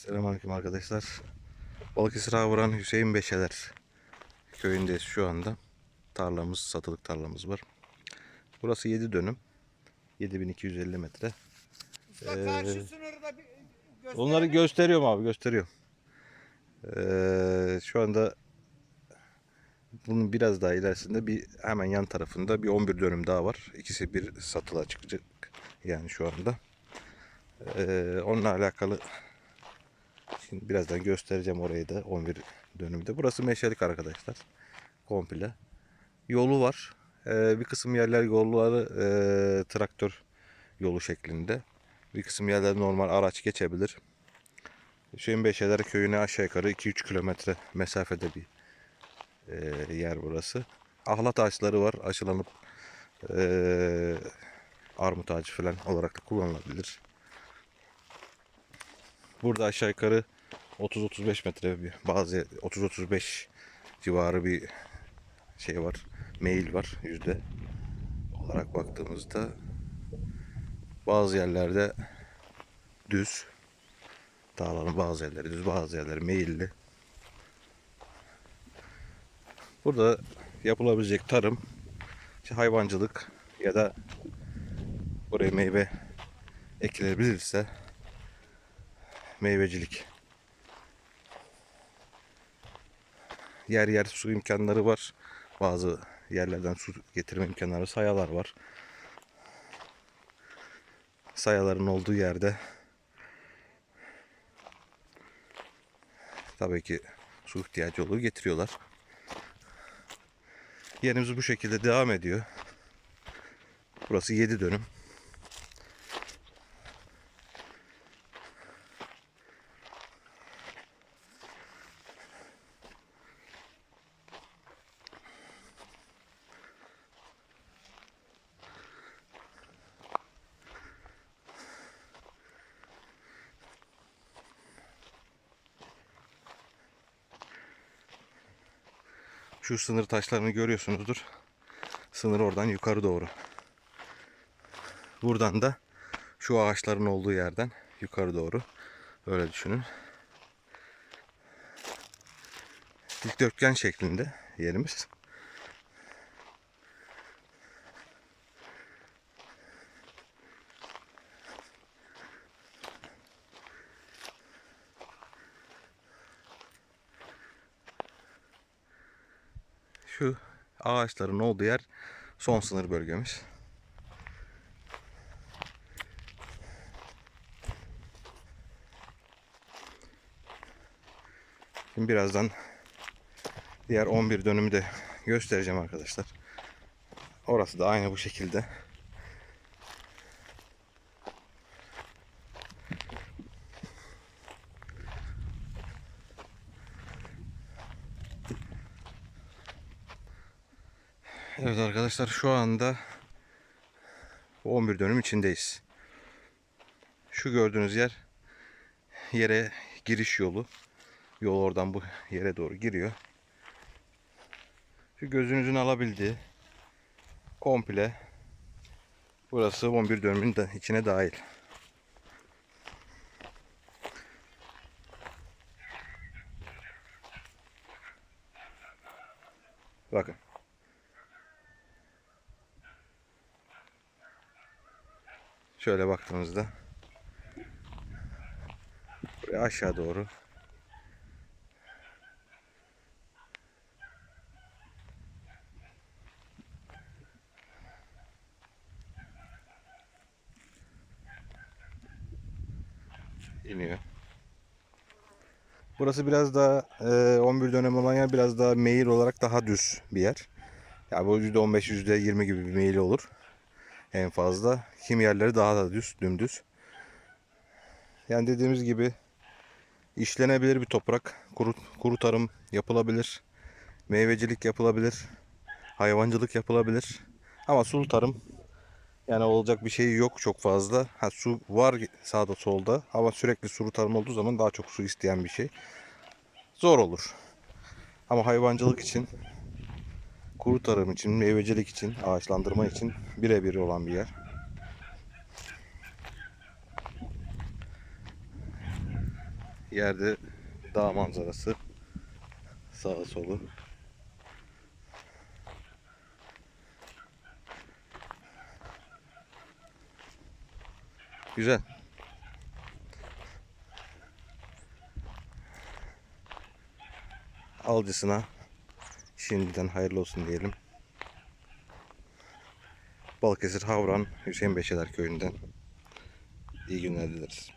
Selamünaleyküm arkadaşlar. Balıkesir Havuran Hüseyin Beşeler köyündeyiz şu anda. Tarlamız, satılık tarlamız var. Burası 7 dönüm. 7250 metre. Usta karşı sınırı da bir göster. Onları gösteriyorum abi gösteriyorum. Ee, şu anda bunun biraz daha ilerisinde bir hemen yan tarafında bir 11 dönüm daha var. İkisi bir satıla çıkacak yani şu anda. Ee, onunla alakalı şimdi birazdan göstereceğim orayı da 11 dönümde. Burası meşelik arkadaşlar. Komple. Yolu var. Ee, bir kısım yerler yolları e, traktör yolu şeklinde. Bir kısım yerler normal araç geçebilir. Hüseyin Beşeler köyüne aşağı yukarı 2-3 kilometre mesafede bir e, yer burası. Ahlat ağaçları var. Aşılanıp e, armut ağacı falan olarak da kullanılabilir. Burada aşağı yukarı 30-35 metre bir bazı 30-35 civarı bir şey var. Meyil var yüzde olarak baktığımızda bazı yerlerde düz dağların bazı yerleri düz bazı yerleri meyilli. Burada yapılabilecek tarım, işte hayvancılık ya da buraya meyve ekilebilirse meyvecilik. Yer yer su imkanları var. Bazı yerlerden su getirme imkanları sayalar var. Sayaların olduğu yerde tabii ki su ihtiyacı olur getiriyorlar. Yerimiz bu şekilde devam ediyor. Burası 7 dönüm. Şu sınır taşlarını görüyorsunuzdur. Sınır oradan yukarı doğru. Buradan da şu ağaçların olduğu yerden yukarı doğru. Öyle düşünün. Dikdörtgen şeklinde yerimiz. Şu ağaçların olduğu yer son sınır bölgemiz. Şimdi birazdan diğer 11 dönümü de göstereceğim arkadaşlar. Orası da aynı bu şekilde. Evet arkadaşlar şu anda 11 dönüm içindeyiz. Şu gördüğünüz yer yere giriş yolu. Yol oradan bu yere doğru giriyor. Şu gözünüzün alabildiği komple burası 11 dönümün de içine dahil. Bakın. Şöyle baktığımızda buraya aşağı doğru iniyor. Burası biraz daha e, 11 dönem olan yer biraz daha meyil olarak daha düz bir yer. Yani bu %15 %20 gibi bir meyil olur en fazla. Kimi yerleri daha da düz, dümdüz. Yani dediğimiz gibi işlenebilir bir toprak. Kuru, kuru tarım yapılabilir. Meyvecilik yapılabilir. Hayvancılık yapılabilir. Ama sulu tarım yani olacak bir şey yok çok fazla. Ha, su var sağda solda ama sürekli sulu tarım olduğu zaman daha çok su isteyen bir şey. Zor olur. Ama hayvancılık için kuru tarım için, meyvecilik için, ağaçlandırma için birebir olan bir yer. Yerde dağ manzarası. Sağı solu. Güzel. Alıcısına şimdiden hayırlı olsun diyelim. Balıkesir Havran Hüseyin Beşeler köyünden iyi günler dileriz.